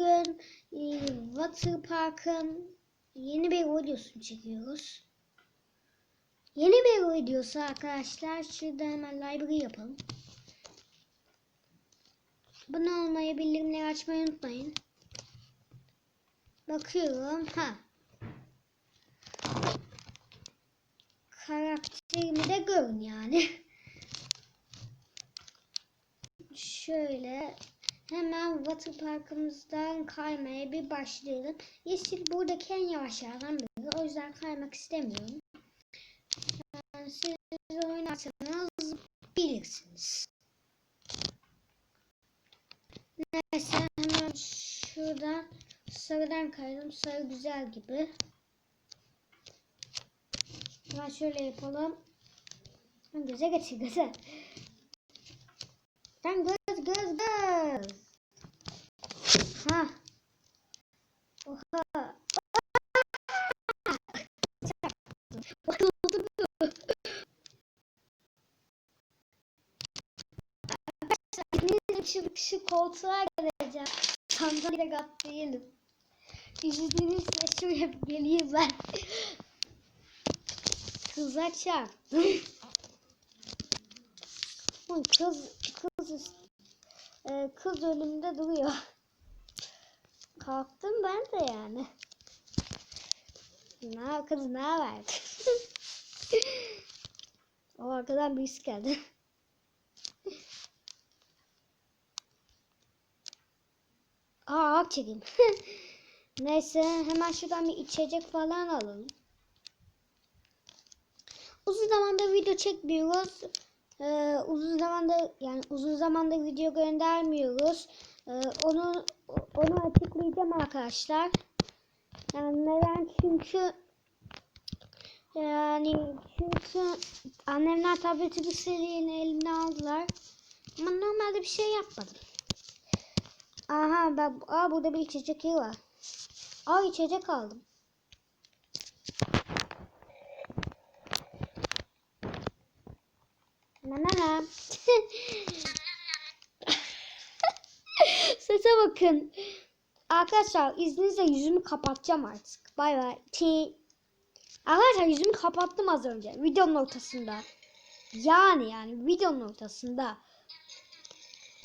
bugün e, Water Park'ın yeni bir videosunu çekiyoruz. Yeni bir videosu arkadaşlar. Şurada hemen library yapalım. Abone olmayı, bildirimleri açmayı unutmayın. Bakıyorum. Ha. Karakterimi de görün yani. Şöyle water parkımızdan kaymaya bir başlayalım. Yeşil buradaki en yavaş yerden biri. O yüzden kaymak istemiyorum. Yani siz oynarsanız bilirsiniz. Neyse hemen şuradan sarıdan kayalım. Sarı güzel gibi. Hemen şöyle yapalım. Göze getir göze. Sen göz göz göz. Ha. Oha. Şu, şu koltuğa geleceğim. Sandalyeye kat değilim. İzninizle şuraya bir geleyim ben. Çarptım. Oy, Kız kız e, kız önümde duruyor. Kalktım ben de yani. Ne kız ne haber? o arkadan birisi geldi. Aa ak çekeyim. Neyse hemen şuradan bir içecek falan alalım. Uzun zamandır video çekmiyoruz. Ee, uzun zamanda yani uzun zamanda video göndermiyoruz. Ee, onu onu açıklayacağım arkadaşlar. Yani neden? Çünkü yani çünkü annemler tableti seriyle elimden aldılar. Ama normalde bir şey yapmadım. Aha ben aa burada bir içecek iyi var. Aa içecek aldım. Nanana. Sese bakın. Arkadaşlar izninizle yüzümü kapatacağım artık. Bay bay. Arkadaşlar yüzümü kapattım az önce. Videonun ortasında. Yani yani videonun ortasında.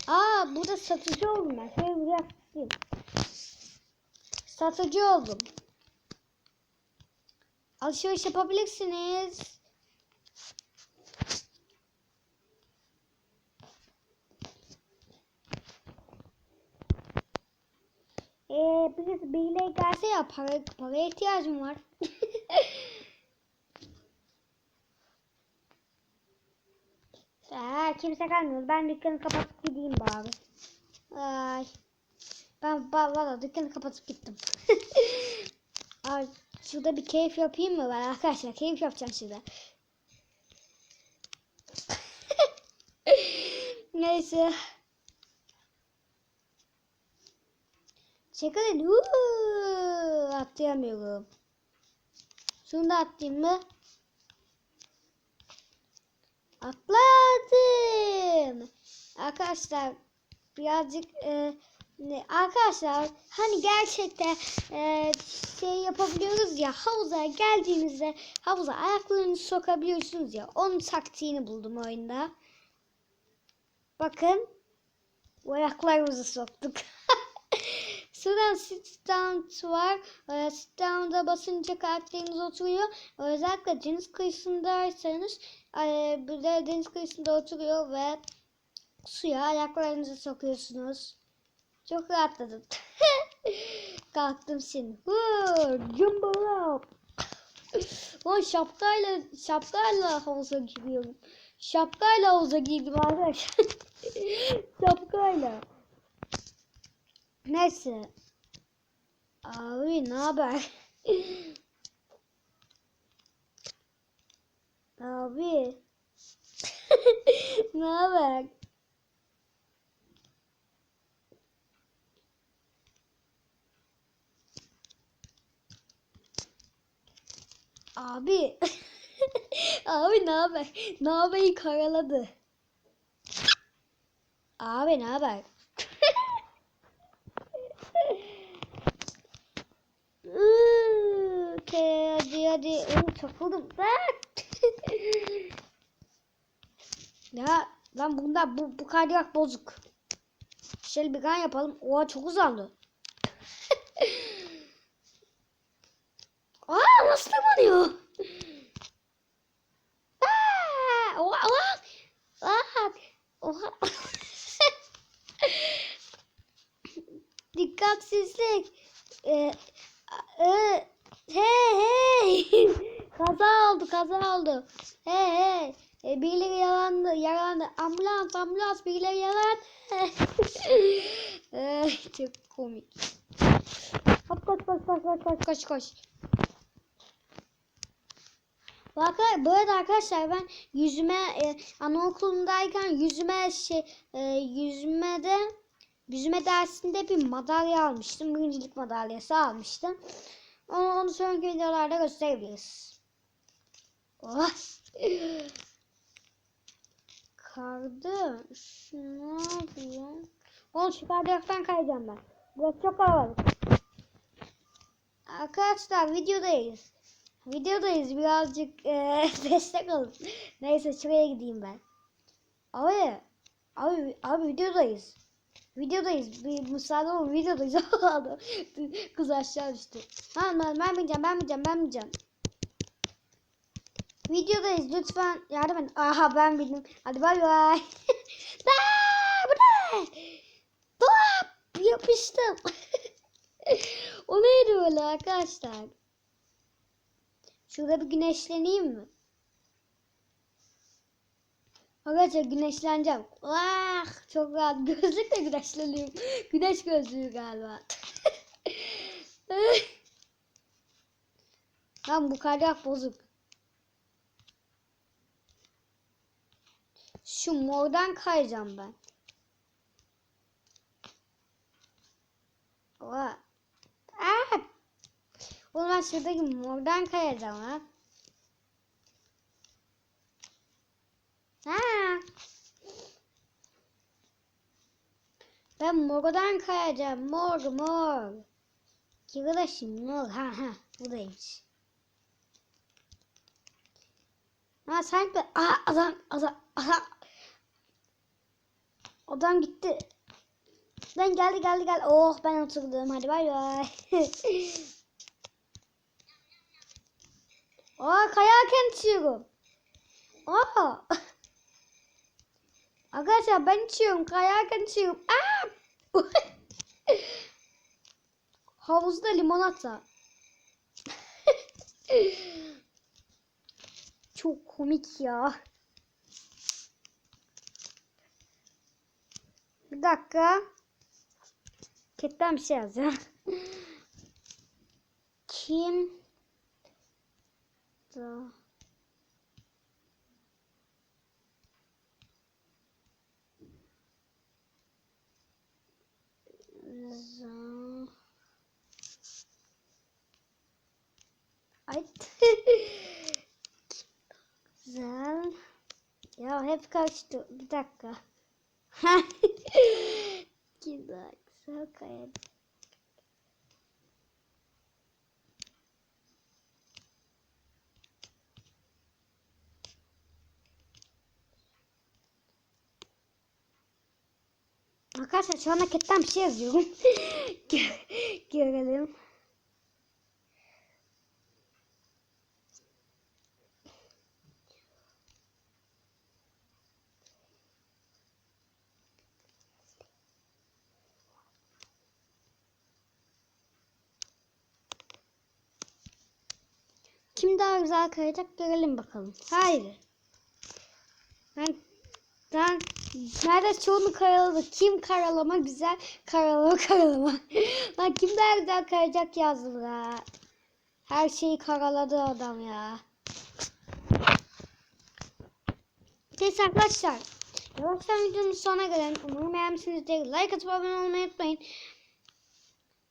Aa burada satıcı oldum ben. Şöyle buraya. Satıcı oldum. Alışveriş yapabilirsiniz. Ee, birisi biriyle gelse ya para, paraya ihtiyacım var. Aa, kimse kalmıyor. Ben dükkanı kapatıp gideyim bari. Ay. Ben valla dükkanı kapatıp gittim. Ay, şurada bir keyif yapayım mı ben arkadaşlar? Keyif yapacağım şurada. Neyse. Çekalın. Uuu, atlayamıyorum. Şunu da atlayayım mı? Atladım. Arkadaşlar birazcık e, arkadaşlar hani gerçekten e, şey yapabiliyoruz ya havuza geldiğinizde havuza ayaklarınızı sokabiliyorsunuz ya onun taktiğini buldum oyunda. Bakın ayaklarımızı soktuk. Şuradan sit down var. E, sit down'da basınca karakteriniz oturuyor. Özellikle deniz kıyısındaysanız e, böyle deniz kıyısında oturuyor ve suya ayaklarınızı sokuyorsunuz. Çok rahatladım. Kalktım şimdi. Jumbo rope. Lan şapkayla şapkayla havuza giriyorum. Şapkayla havuza girdim arkadaşlar. şapkayla. Neyse. Abi ne haber? Abi. ne haber? Abi. Abi ne haber? Ne haber karaladı. Abi ne haber? Hadi. Oo takıldım. Lan! ya lan bunda bu, bu kaydırak bozuk. Şöyle bir gan yapalım. Oha çok uzandı. Aa nasıl tırmanıyor? Aa, oha oha. Oha. Dikkatsizlik. Ee, hey hey. kaza oldu kaza oldu. Hey hey. E, birileri yalandı yalandı. Ambulans ambulans birileri yalan. Ay, çok komik. Hop koş koş koş koş koş koş koş. Bakar, bu arada arkadaşlar ben yüzüme e, anaokulundayken yüzüme şey e, yüzmede yüzme dersinde bir madalya almıştım. Birincilik madalyası almıştım. Onu, onu sonraki videolarda gösterebiliriz. Oh. Kardeş ne yapıyorsun? Oğlum kaydıraktan kayacağım ben. Burası çok kalabalık. Arkadaşlar videodayız. Videodayız birazcık e, destek olun. Neyse şuraya gideyim ben. Abi, abi, abi videodayız. Videodayız. Bir müsaade olun videodayız. Kız aşağı düştü. Tamam ben, ben bineceğim ben bineceğim ben bineceğim. Videodayız lütfen yardım edin. Aha ben bildim. Hadi bay bay. Bu ne? Dolap yapıştım. o neydi öyle arkadaşlar? Şurada bir güneşleneyim mi? Arkadaşlar güneşleneceğim. Ah, çok rahat. Gözlükle güneşleniyorum. Güneş gözlüğü galiba. Lan bu kaydırak bozuk. Şu mordan kayacağım ben. Oha. Aa! Oğlum ben şuradaki mordan kayacağım ha. Ha. Ben mordan kayacağım. Mor mor. Arkadaşım mor. Ha ha. Buradaymış. Ha sanki Aa, adam adam adam adam gitti. Ben geldi geldi geldi. Oh ben oturdum. Hadi bay bay. Aa kayarken içiyorum. Aa. Arkadaşlar ben içiyorum. Kayarken içiyorum. Aa. Havuzda limonata. Çok komik ya. Bir dakika. Ketten bir şey yazacağım. Kim da za Ay güzel. Ya hep kaçtı. Bir dakika. güzel güzel kaydı. Arkadaşlar şu anda ketten bir şey yazıyorum. Gö- Görelim. Kim daha güzel kayacak görelim bakalım. Haydi. Ben ben nerede çoğunu karaladı. Kim karalama güzel karalama karalama. Lan kim daha güzel kayacak yazdı ya. Her şeyi karaladı adam ya. Neyse arkadaşlar. Yavaştan videonun sonuna gelelim. Umarım beğenmişsinizdir. Like atıp abone olmayı unutmayın.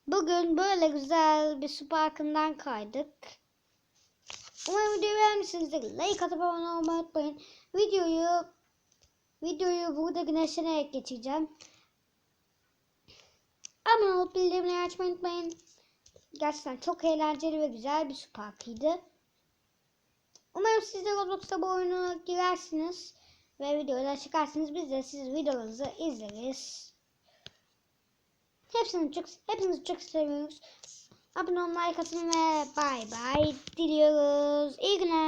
Bugün böyle güzel bir su parkından kaydık. Umarım videoyu beğenmişsinizdir. Like atıp abone olmayı unutmayın. Videoyu videoyu burada güneşlenerek geçeceğim. Abone olup bildirimleri açmayı unutmayın. Gerçekten çok eğlenceli ve güzel bir su parkıydı. Umarım siz de Roblox'ta bu oyunu girersiniz ve videoda çıkarsınız. Biz de siz videolarınızı izleriz. Hepsini çok, hepinizi çok seviyoruz. Abone olmayı, atın ve bay bay diliyoruz. İyi günler.